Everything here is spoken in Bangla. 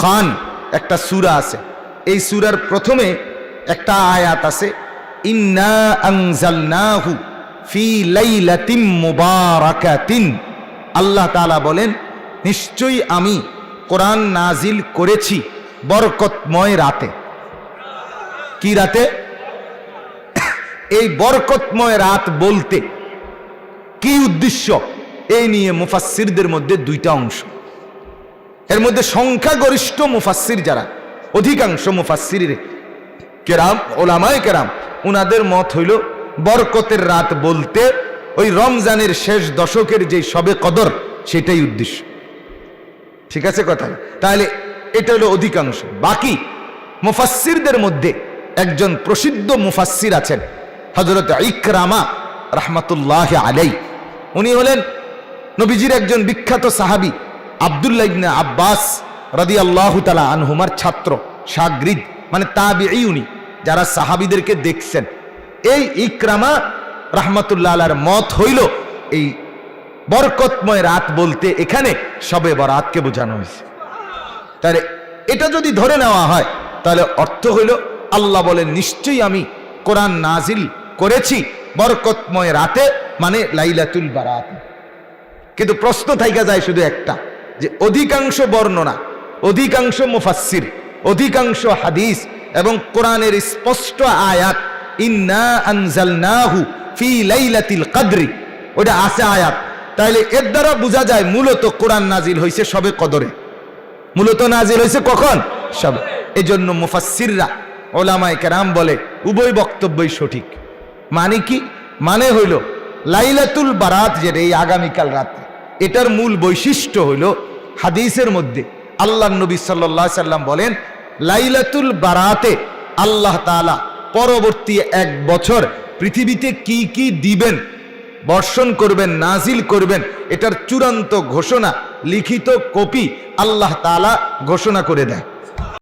দুখান, একটা সুরা আছে। এই সুরার প্রথমে একটা আয়াত আছে, ইন্না ফি লাইলাতিম মুবারাকাতিন। আল্লাহ তাআলা বলেন, নিশ্চয়ই আমি কোরআন নাজিল করেছি বরকতময় রাতে। কি রাতে? এই বরকতময় রাত বলতে কি উদ্দেশ্য? এই নিয়ে মুফাসসিরদের মধ্যে দুইটা অংশ। এর মধ্যে সংখ্যাগরিষ্ঠ মুফাসসির যারা, অধিকাংশ মুফাসসির কেরাম, ওলামায় কেরাম, উনাদের মত হইল বরকতের রাত বলতে ওই রমজানের শেষ দশকের যে সবে কদর, সেটাই উদ্দেশ্য। ঠিক আছে কথা তাহলে এটা হলো অধিকাংশ। বাকি মুফাসসিরদের মধ্যে একজন প্রসিদ্ধ মুফাসসির আছেন হজরত ইকরামা রহমতুল্লাহ আলাই উনি হলেন নবীজির একজন বিখ্যাত সাহাবি। আবদুল্লাহ ইবনে আব্বাস রাদি আল্লাহ তালা আনহুমার ছাত্র, সাগরিদ মানে তাবি উনি, যারা সাহাবিদেরকে দেখছেন। এই ইকরামা রহমতুল্লাহ আলার মত হইল, এই বরকতময় রাত বলতে এখানে সবে বরাতকে বোঝানো হয়েছে। তাহলে এটা যদি ধরে নেওয়া হয়, তাহলে অর্থ হইল, আল্লাহ বলে নিশ্চয়ই আমি কোরআন নাজিল করেছি বরকতময় রাতে মানে লাইলাতুল বারাত। কিন্তু প্রশ্ন থাইকা যায় শুধু একটা যে অধিকাংশ বর্ণনা, অধিকাংশ মুফাসসির, অধিকাংশ হাদিস এবং কোরআনের স্পষ্ট আয়াত, ইন্না আনজালনাহু ফি লাইলাতিল কদরি ওটা আছে আয়াত। তাইলে এর দ্বারা বোঝা যায় মূলত কোরআন নাজিল হয়েছে সবে কদরে। মূলত নাজিল হয়েছে কখন? সব। এই জন্য মুফাসিররা ওলামায় কেরাম বলে, উভয় বক্তব্যই সঠিক। মানে কি? মানে হইল, লাইলাতুল বারাত যেটা এই আগামীকাল রাতে, এটার মূল বৈশিষ্ট্য হইল হাদিসের মধ্যে আল্লাহ নবী সাল্লাহ সাল্লাম বলেন, লাইলাতুল বারাতে আল্লাহ তালা পরবর্তী এক বছর পৃথিবীতে কি কি দিবেন, বর্ষণ করবেন, নাজিল করবেন, এটার চূড়ান্ত ঘোষণা, লিখিত কপি আল্লাহ তালা ঘোষণা করে দেয়।